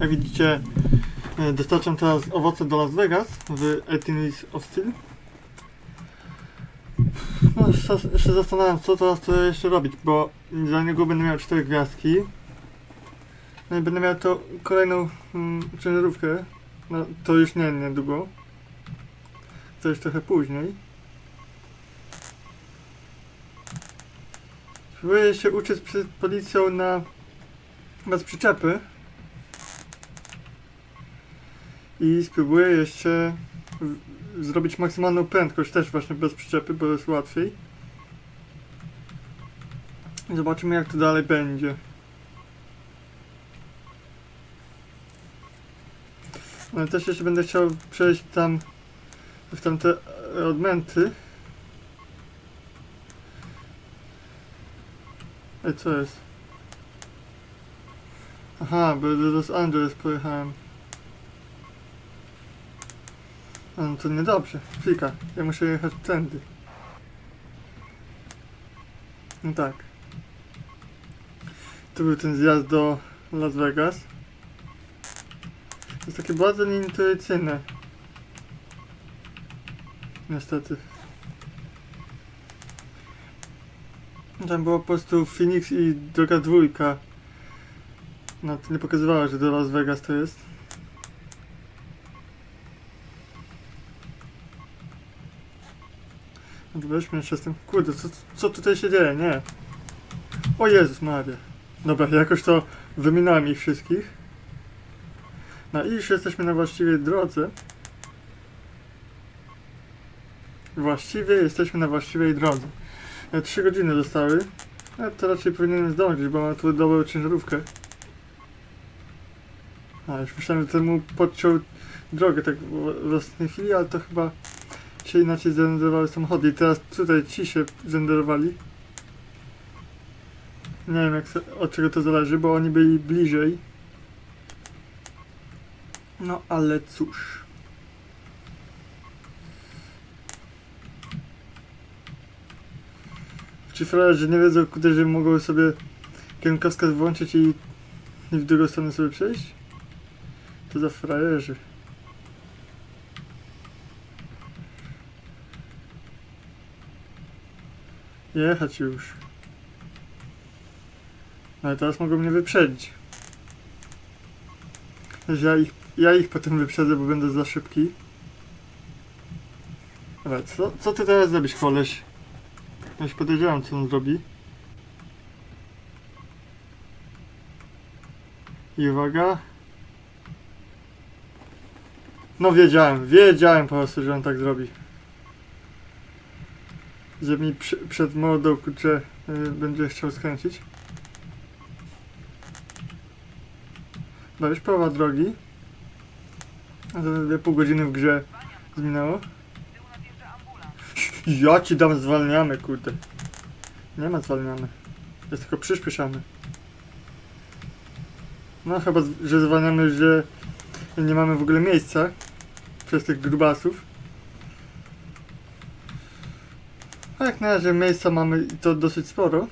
Jak widzicie, e, dostarczam teraz owoce do Las Vegas w 18 Weeks of Steel. No, jeszcze zastanawiam co teraz to jeszcze robić, bo za niego będę miał 4 gwiazdki. No i będę miał to kolejną mm, ciężarówkę. No, to już nie niedługo. To już trochę później. Spróbuję się uczyć przed policją na bez przyczepy. I spróbuję jeszcze zrobić maksymalną prędkość też właśnie bez przyczepy, bo jest łatwiej. Zobaczymy jak to dalej będzie. Ale też jeszcze będę chciał przejść tam w tamte odmęty. Ej, co jest? Aha, bo do Los Angeles pojechałem. A, No to niedobrze. Chwilka, ja muszę jechać tędy. No tak. Tu był ten zjazd do Las Vegas. To jest takie bardzo nieintuicyjne. Niestety. Tam było po prostu Phoenix i droga dwójka. No to nie pokazywało, że do Las Vegas to jest. No to weźmy jeszcze z tym. Kurde, co, co tutaj się dzieje? Nie. O Jezus Maria. Dobra, jakoś to wyminąłem ich wszystkich. No i już jesteśmy na właściwej drodze. Właściwie jesteśmy na właściwej drodze. E, Trzy godziny zostały. A to raczej powinienem zdążyć, bo mam tu dobrą ciężarówkę. A, już myślałem, że temu podciął drogę tak w ostatniej chwili, ale to chyba się inaczej zrenderowały samochody. I teraz tutaj ci się zrenderowali. Nie wiem jak, od czego to zależy, bo oni byli bliżej. No ale cóż. Ci frajerzy nie wiedzą, kudy, że mogą sobie kierunkowskaz włączyć i, i w drugą stronę sobie przejść? To za frajerzy. Jechać już. Ale teraz mogą mnie wyprzedzić. Ja ich, ja ich potem wyprzedzę, bo będę za szybki. Ale co, co ty teraz zrobisz, koleś? Ja już podejrzewam, co on zrobi. I uwaga. No wiedziałem, wiedziałem po prostu, że on tak zrobi. Że mi przy, przed mordą, kurczę, y, będzie chciał skręcić. No już połowa drogi. A to dwie pół godziny w grze zminęło. Ja ci dam zwalniamy, kurde. Nie ma zwalniamy. Jest tylko przyspieszamy. No chyba, że zwalniamy, że nie mamy w ogóle miejsca przez tych grubasów. A jak na razie miejsca mamy i to dosyć sporo.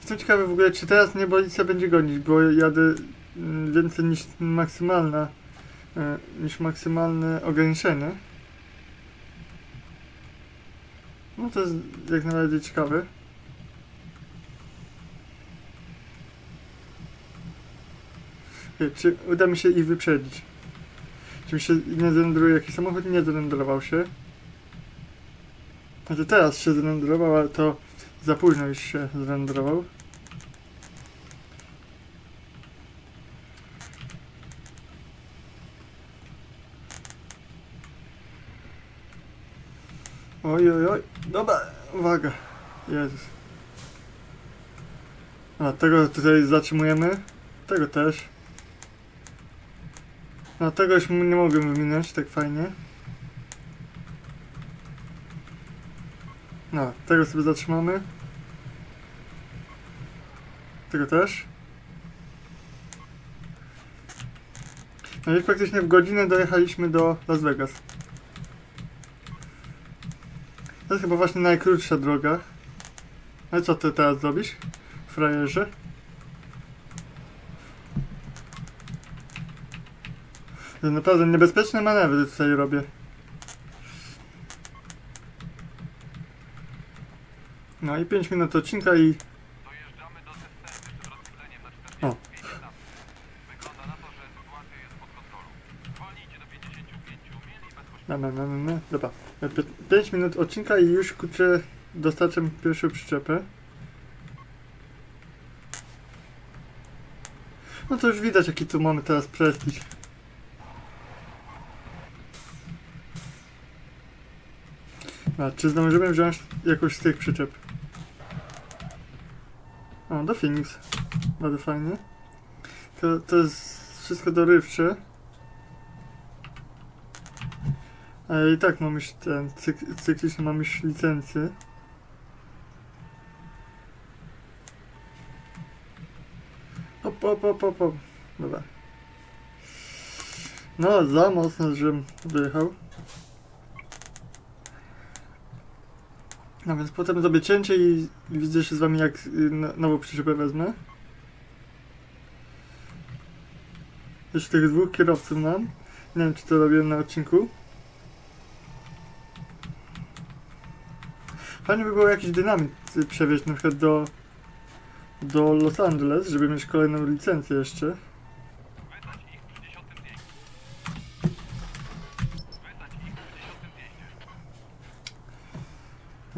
Jestem ciekawy w ogóle, czy teraz mnie policja będzie gonić, bo jadę mm, więcej niż maksymalna, e, niż maksymalne ograniczenie. No to jest jak najbardziej ciekawe. Ej, Czy uda mi się ich wyprzedzić? Czy mi się nie zrenderuje jakiś samochód? Nie zrenderował się. Znaczy teraz się zrenderował, ale to za późno już się zrenderował. Oj, oj, oj. Dobra, uwaga. Jezus. A tego tutaj zatrzymujemy. Tego też. No tego już nie mogłem wyminąć tak fajnie. No, tego sobie zatrzymamy. Tego też. No już praktycznie w godzinę dojechaliśmy do Las Vegas. To jest chyba właśnie najkrótsza droga. No i co ty teraz zrobisz? Frajerze? To naprawdę niebezpieczne manewry tutaj robię. No i 5 minut odcinka i... Dojeżdżamy do cysterny przed rozpędzeniem na 45 O. na to, że sytuacja jest pod kontrolą. Zwolnijcie do 55 mil i bezpośrednio. No, no, no, no, no. Dobra. 5 minut odcinka i już kurczę dostarczam pierwszą przyczepę. No to już widać jaki tu mamy teraz prestiż. A czy zdążymy wziąć jakąś z tych przyczep? O, do Phoenix. Bardzo fajnie. To, to jest wszystko dorywcze. Ale i tak mam już ten, cyk, cyklicznie mam już licencję. Hop, hop, hop, hop. Dobra. No, za mocno, żebym wyjechał. No więc potem zrobię cięcie i, widzę się z wami jak y, no- nową przyczepę wezmę. Jeszcze tych dwóch kierowców mam. Nie wiem czy to robiłem na odcinku. Fajnie by było jakiś dynamit y, przewieźć na przykład do, do Los Angeles, żeby mieć kolejną licencję jeszcze.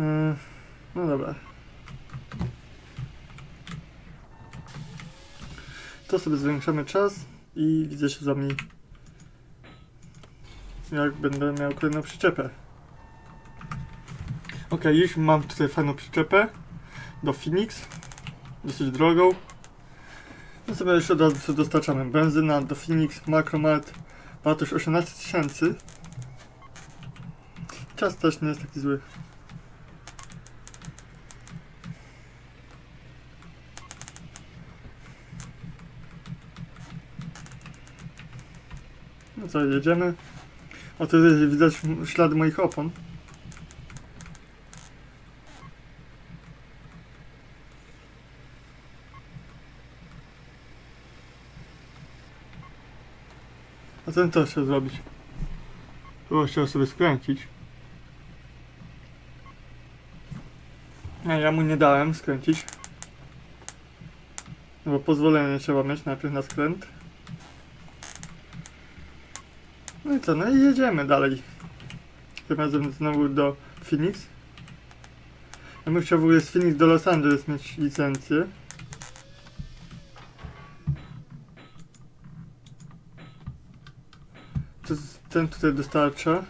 Yy, no dobra. To sobie zwiększamy czas i widzę się z wami jak będę miał kolejną przyczepę. Ok, już mam tutaj fajną przyczepę do Phoenix, dosyć drogą. No sobie jeszcze od razu dostarczamy benzyna do Phoenix, Macromat, wartość 18 tysięcy. Czas też nie jest taki zły. Co, jedziemy. O, tu jest- widać ślady moich opon. A ten co chciał zrobić? Chyba chciał sobie skręcić. A ja mu nie dałem skręcić. No bo pozwolenie trzeba mieć najpierw na skręt. No i co, no i jedziemy dalej. Tym razem znowu do Phoenix. Ja bym chciał w ogóle z Phoenix do Los Angeles mieć licencję. To ten tutaj dostarcza.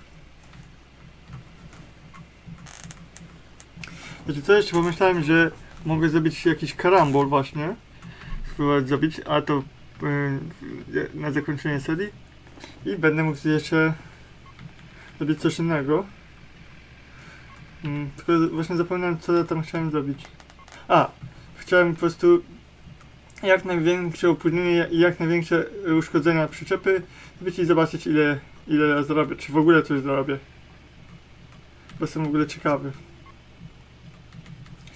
Wiecie co, jeszcze pomyślałem, że mogę zrobić jakiś karambol właśnie. Spróbować zrobić, a to yy, na zakończenie serii. I będę mógł jeszcze zrobić coś innego. Mm, tylko właśnie zapomniałem, co ja tam chciałem zrobić. A, chciałem po prostu jak największe opóźnienie i jak największe uszkodzenia przyczepy zrobić i zobaczyć, ile, ile ja zrobię, czy w ogóle coś zrobię. Bo jestem w ogóle ciekawy.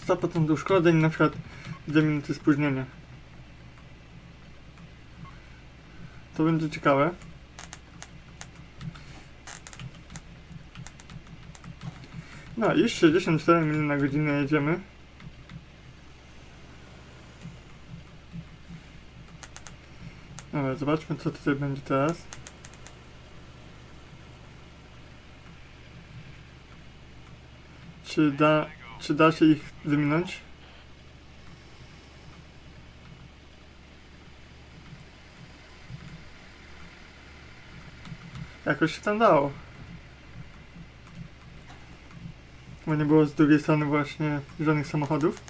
100% uszkodzeń, na przykład 2 minuty spóźnienia. To będzie ciekawe. No już 64 mil na godzinę jedziemy. Dobra, zobaczmy co tutaj będzie teraz. Czy da, czy da się ich wyminąć? Jakoś się tam dało. Bo nie było z drugiej strony właśnie żadnych samochodów.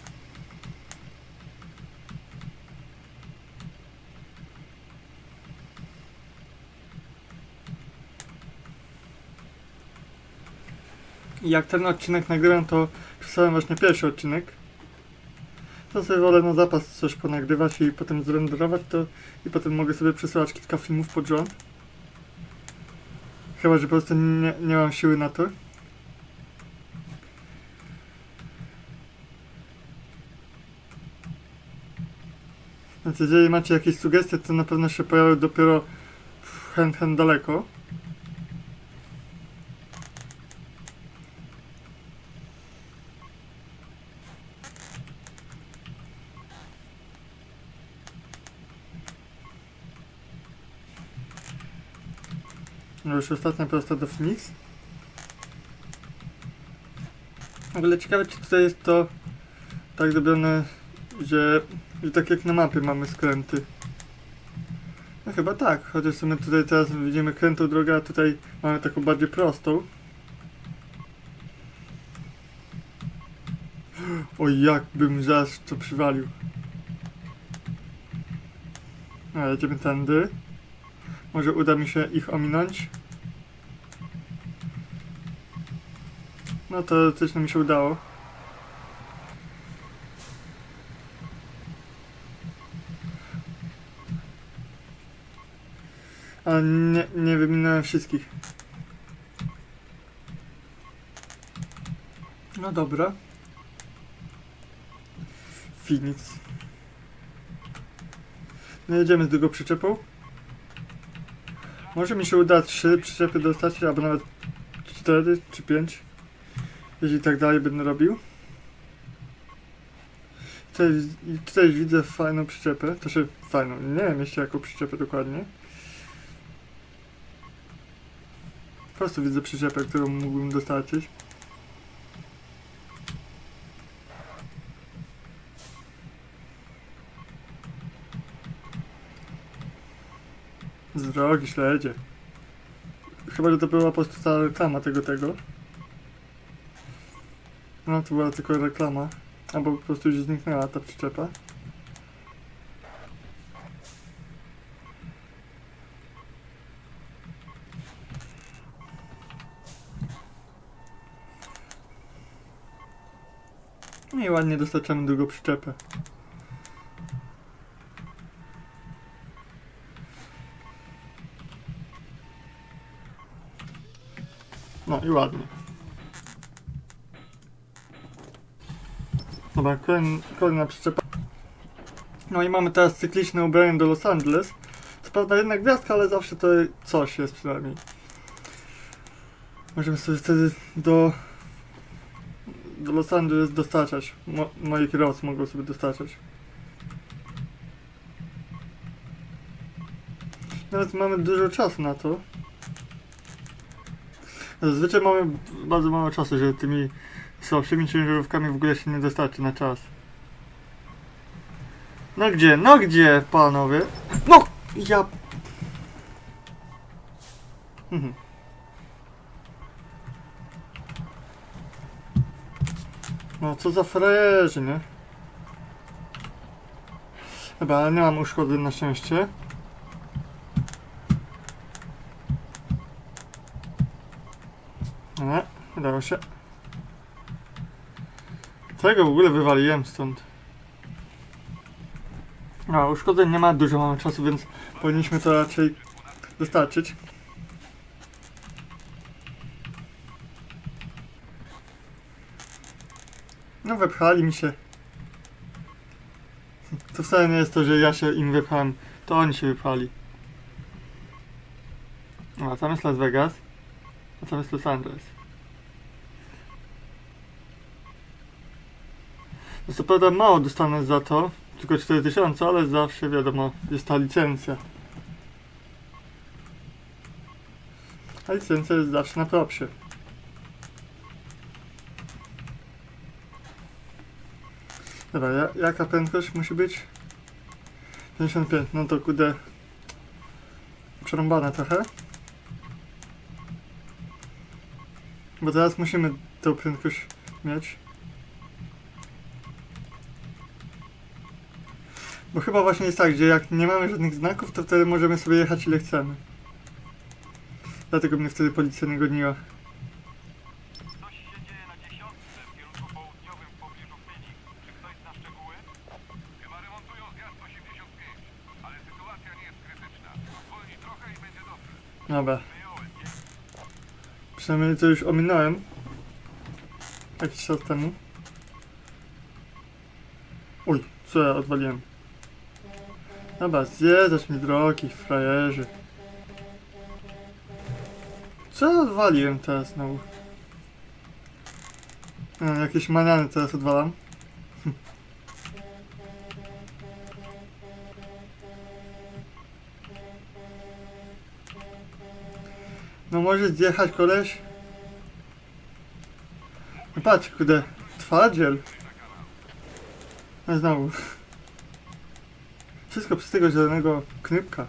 Jak ten odcinek nagrywam, to przesłałem właśnie pierwszy odcinek. To sobie wolę na zapas coś ponagrywać i potem zrenderować to i potem mogę sobie przesyłać kilka filmów pod rząd. Chyba, że po prostu nie, nie mam siły na to. Więc jeżeli macie jakieś sugestie, to na pewno się pojawią dopiero hen, hen daleko. No już ostatnia prosta do Phoenix. W ogóle ciekawe, czy tutaj jest to tak zrobione, że, że tak jak na mapie mamy skręty. No chyba tak, chociaż sumie tutaj teraz widzimy krętą drogę, a tutaj mamy taką bardziej prostą. Oj, jakbym zaraz to przywalił. A, jedziemy tędy. Może uda mi się ich ominąć. No to coś nam się udało. Nie, nie wyminąłem wszystkich. No dobra. Phoenix. No jedziemy z drugą przyczepą. Może mi się uda trzy przyczepy dostać, albo nawet cztery czy pięć. Jeśli tak dalej będę robił. Tutaj, tutaj widzę fajną przyczepę. To się fajną. Nie wiem jeszcze jaką przyczepę dokładnie. Po prostu widzę przyczepę, którą mógłbym dostarczyć. Z drogi śledzie. Chyba, że to była po prostu ta reklama tego tego. No, to była tylko reklama. Albo po prostu już zniknęła ta przyczepa. No i ładnie dostarczamy drugą przyczepę. No i ładnie. Dobra, kolejn- kolejna przyczepa. No i mamy teraz cykliczne ubranie do Los Angeles. Co prawda jedna gwiazdka, ale zawsze to coś jest przynajmniej. Możemy sobie wtedy do Los Angeles dostarczać. Mo, moi kierowcy mogą sobie dostarczać. Nawet mamy dużo czasu na to. Zazwyczaj mamy bardzo mało czasu, żeby tymi słabszymi ciężarówkami w ogóle się nie dostarczy na czas. No gdzie, no gdzie, panowie? No! Ja... Mhm. No co za frajerzy, nie? Chyba nie mam uszkody na szczęście. Nie, udało się. Tego w ogóle wywaliłem stąd. No, uszkodzeń nie ma dużo, mamy czasu, więc powinniśmy to raczej dostarczyć. No, wepchali mi się. To wcale nie jest to, że ja się im wypchałem, to oni się wypchali. No, a tam jest Las Vegas, a tam jest Los Angeles. No co prawda mało dostanę za to, tylko 4000, ale zawsze wiadomo, jest ta licencja. A licencja jest zawsze na propsie. Dobra, ja, jaka prędkość musi być? 55, no to kudę przerąbane trochę. Bo teraz musimy tą prędkość mieć. Bo chyba właśnie jest tak, że jak nie mamy żadnych znaków, to wtedy możemy sobie jechać ile chcemy. Dlatego mnie wtedy policja nie goniła. Coś się dzieje na dziesiątce w kierunku południowym w pobliżu Phoenix. Czy ktoś zna szczegóły? Chyba remontują zjazd 85, ale sytuacja nie jest krytyczna. Zwolni trochę i będzie dobrze. Dobra, przynajmniej to już ominąłem. Jakiś czas temu. Uj, co ja odwaliłem? Dobra, zjeżdżać mi drogi, frajerzy. Co odwaliłem teraz znowu? E, jakieś maniany teraz odwalam. No może zjechać koleś? No patrz, kurde, twardziel. No znowu. Wszystko przez tego zielonego knypka.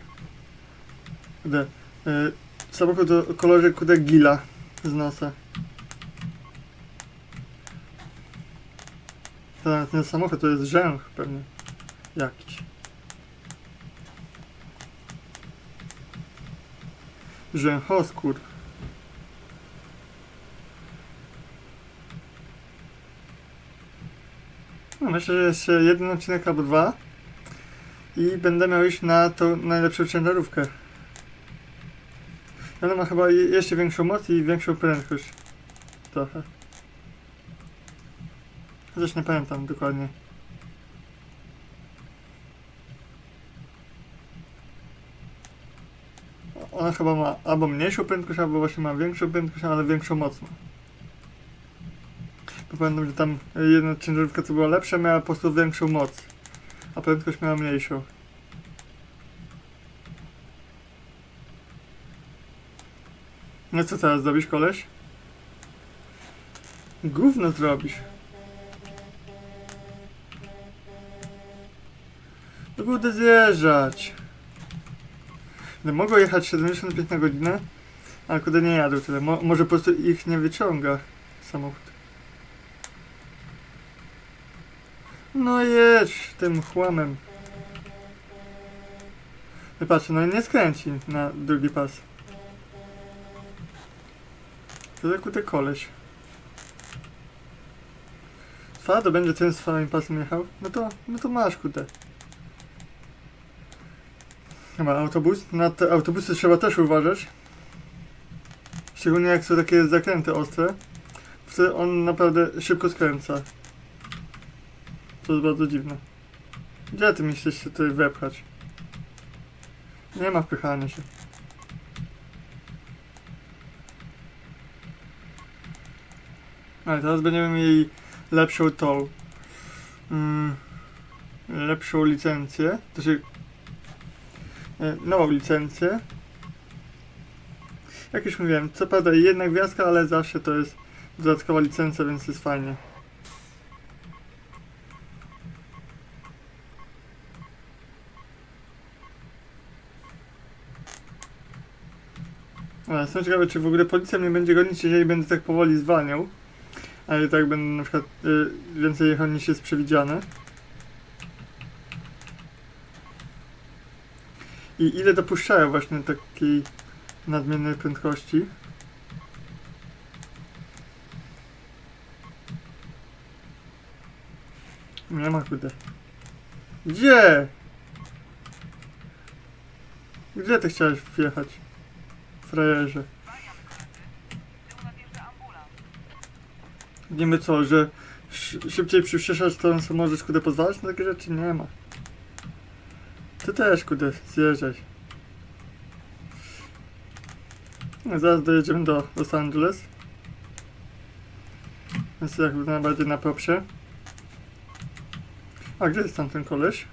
Kurde, y, samochód o kolorze kude gila z nosa. Ten, ten samochód to jest rzęch pewnie. Jakiś. Rzęchoskór. No myślę, że jeszcze jeden odcinek albo dwa. I będę miał iść na tą najlepszą ciężarówkę. Ona ma chyba je- jeszcze większą moc i większą prędkość. Trochę. Chociaż nie pamiętam dokładnie. Ona chyba ma albo mniejszą prędkość, albo właśnie ma większą prędkość, ale większą moc ma. Bo pamiętam, że tam jedna ciężarówka, co była lepsza, miała po prostu większą moc. A prędkość miała mniejszą. No co teraz zrobisz, koleś? Gówno zrobisz. No kurde zjeżdżać. Mogą jechać 75 na godzinę, ale kurde nie jadą tyle. Mo może po prostu ich nie wyciąga samochód. No jedź tym chłamem. No patrz, no i nie skręci na drugi pas. To za kurde koleś. Twa, to będzie ten z swoim pasem jechał? No to, no to masz kurde. Chyba autobus. Na te autobusy trzeba też uważać. Szczególnie jak są takie zakręty ostre. Wtedy on naprawdę szybko skręca. To jest bardzo dziwne. Gdzie ty myślisz się tutaj wepchać? Nie ma wpychania się. Ale teraz będziemy mieli lepszą tą. Mm, lepszą licencję. To e, nową licencję. Jak już mówiłem, co prawda jedna gwiazdka, ale zawsze to jest dodatkowa licencja, więc jest fajnie. Ale jestem ciekawy, czy w ogóle policja mnie będzie gonić, jeżeli będę tak powoli zwalniał. Ale tak będę na przykład y, więcej jechał niż jest przewidziane. I ile dopuszczają właśnie takiej nadmiernej prędkości? Nie ma kurde. Gdzie? Gdzie ty chciałeś wjechać? Frajerze. Niby co, że sz- szybciej przyspieszasz, to co możesz kudę pozwalać na takie rzeczy? Nie ma. Ty też kudę zjeżdżaj. Zaraz dojedziemy do Los Angeles. Więc jakby najbardziej na propsie. A gdzie jest tam ten koleś?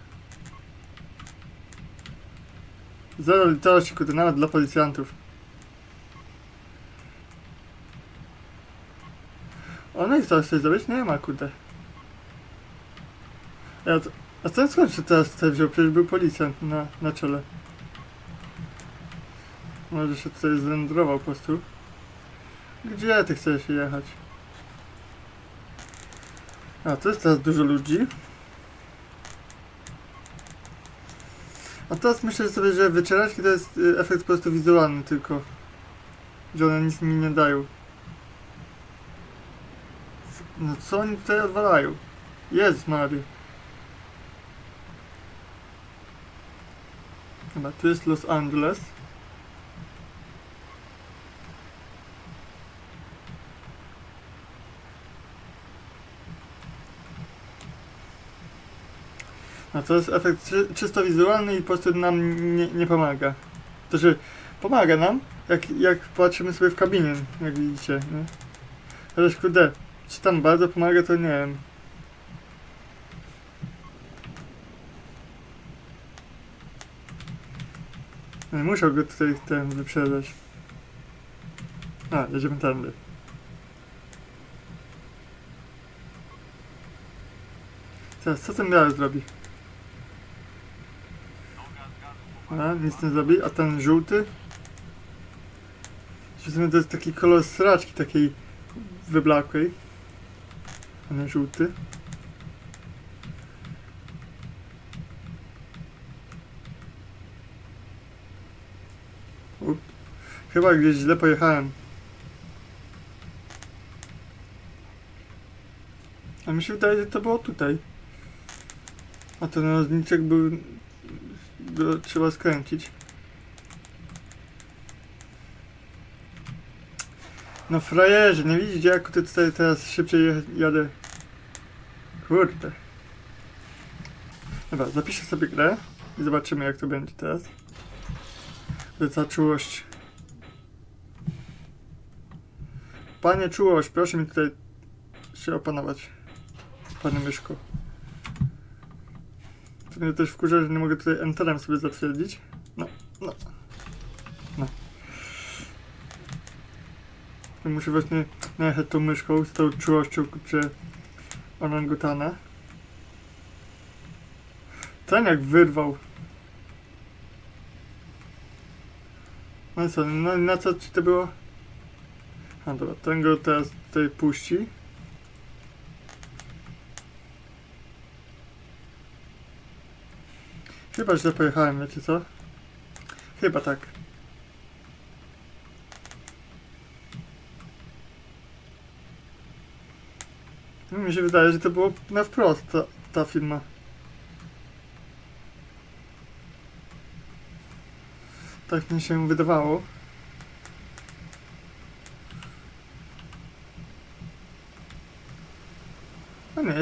Zero litości, kudę, nawet dla policjantów. O, no i co, chcesz zrobić? Nie ma, kurde. Ja a ten skąd się teraz tutaj wziął? Przecież był policjant na, na czele. Może się tutaj zrendrował po prostu. Gdzie ty chcesz jechać? A, to jest teraz dużo ludzi. A teraz myślę sobie, że wycieraczki to jest y, efekt po prostu wizualny tylko. Że one nic mi nie dają. No co oni tutaj odwalają? Jest Mary. Chyba tu jest Los Angeles. No to jest efekt czy, czysto wizualny i po prostu nam nie, nie pomaga. To, że pomaga nam, jak, jak patrzymy sobie w kabinie, jak widzicie, nie? Chociaż kurde, czy tam bardzo pomaga, to nie wiem. Muszę go tutaj ten wyprzedzać. A, jedziemy tędy. Teraz, co ten biały zrobi? A, nic nie zrobi, a ten żółty? To jest taki kolor sraczki, takiej wyblakłej. A żółty. Chyba gdzieś źle pojechałem. A mi się wydaje, że to było tutaj. A ten rozniczek był... Go trzeba skręcić. No frajerze, nie widzicie jak tutaj teraz szybciej jadę? Kurde. Dobra, zapiszę sobie grę i zobaczymy jak to będzie teraz. Że ta czułość. Panie czułość, proszę mi tutaj się opanować. Panie myszko. To mnie też wkurza, że nie mogę tutaj enterem sobie zatwierdzić. No, no. No. I Muszę właśnie najechać tą myszką z tą czułością, kurczę, orangutana. Ten jak wyrwał. No co, no na co ci to było? Dobra, ten go teraz tutaj puści. Chyba źle pojechałem, wiecie co? Chyba tak. No, Mi się wydaje, że to było na wprost ta, ta firma. Tak mi się wydawało.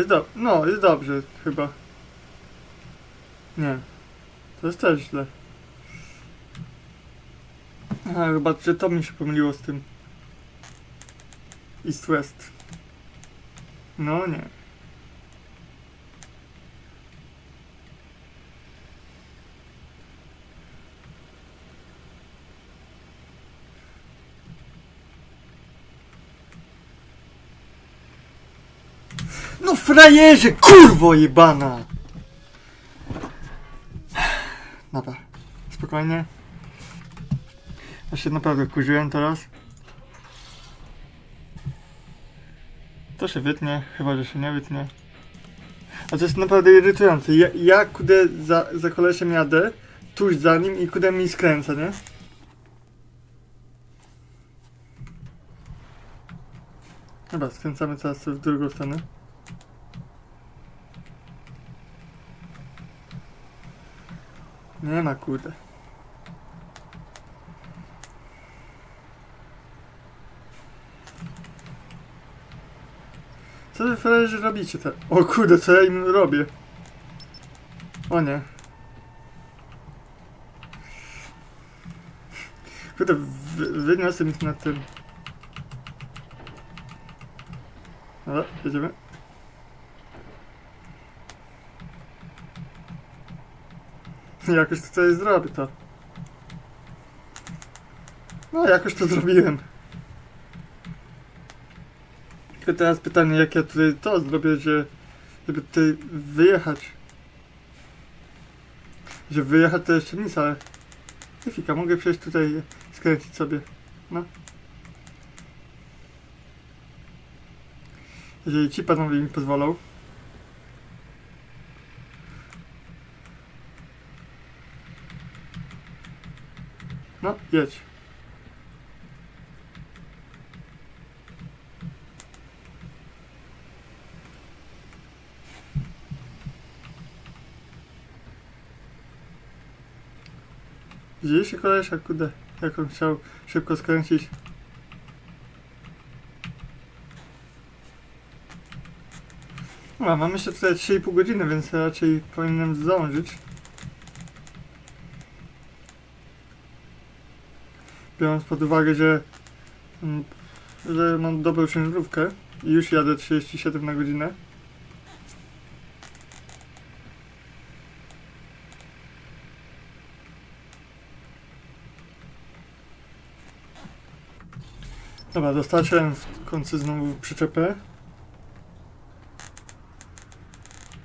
Jest dobrze. No, jest dobrze chyba. Nie. To jest też źle. A, chyba, że to mi się pomyliło z tym. East West. No nie. No frajerze, kurwo jebana! Dobra, spokojnie. Ja się naprawdę kurzyłem teraz. To się wytnie, chyba że się nie wytnie. A to jest naprawdę irytujące. Ja, ja kudę za, za kolesiem jadę, tuż za nim i kudę mi skręca, nie? Dobra, skręcamy teraz w drugą stronę. Nie ma kurde. Co wy frajerzy robicie te? O kurde, co ja im robię? O nie. Kurde, wy, wyniosę ich na tym. Dobra, jedziemy. Jakoś tutaj zrobię to. No, jakoś to zrobiłem. Tylko teraz pytanie, jak ja tutaj to zrobię, że żeby tutaj wyjechać. Że wyjechać to jeszcze nic, ale... Fika, mogę przejść tutaj skręcić sobie. No. Jeżeli ci panowie mi pozwolą. No, jedź. Widzieliście kolesia, kurde, jak on chciał szybko skręcić. No, mamy jeszcze tutaj 3,5 godziny, więc raczej powinienem zdążyć. Biorąc pod uwagę, że, mm, że mam dobrą ciężarówkę i już jadę 37 na godzinę. Dobra, dostarczyłem w końcu znowu przyczepę.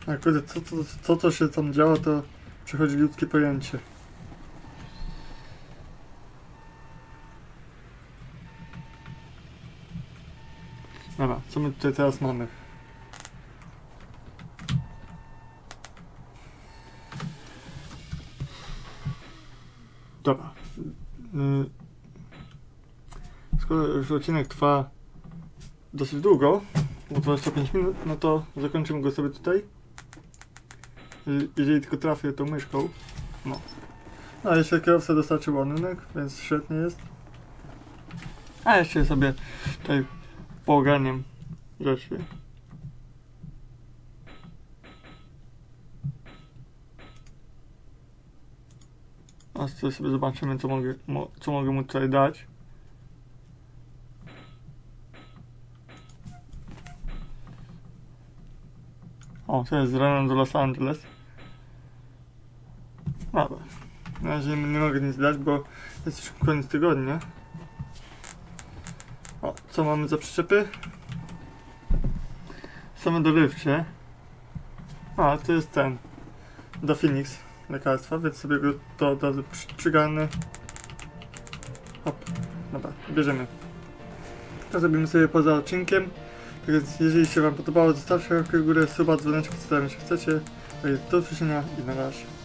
A kurde, co, co, co to się tam działo, to przechodzi ludzkie pojęcie. Dobra, co my tutaj teraz mamy? Dobra. Y, Skoro już odcinek trwa dosyć długo, bo 25 minut, no to zakończymy go sobie tutaj. Jeżeli tylko trafię tą myszką. No. A jeszcze kierowca dostarczył ładunek, więc świetnie jest. A jeszcze sobie tutaj poogarniam rzeczy. A co sobie zobaczymy, co mogę, mo, co mogę mu tutaj dać. O, to jest Renan do Los Angeles. Dobra. Na razie nie mogę nic dać, bo jest już koniec tygodnia. O, co mamy za przyczepy? Same dorywcze. A, to jest ten. Do Phoenix lekarstwa, więc sobie go to od razu przy, przygarnę. Hop. Dobra, bierzemy. To zrobimy sobie poza odcinkiem. Tak więc jeżeli się Wam podobało, zostawcie łapkę w górę, suba, dzwoneczek, co tam jeszcze chcecie. Jest do usłyszenia i na razie.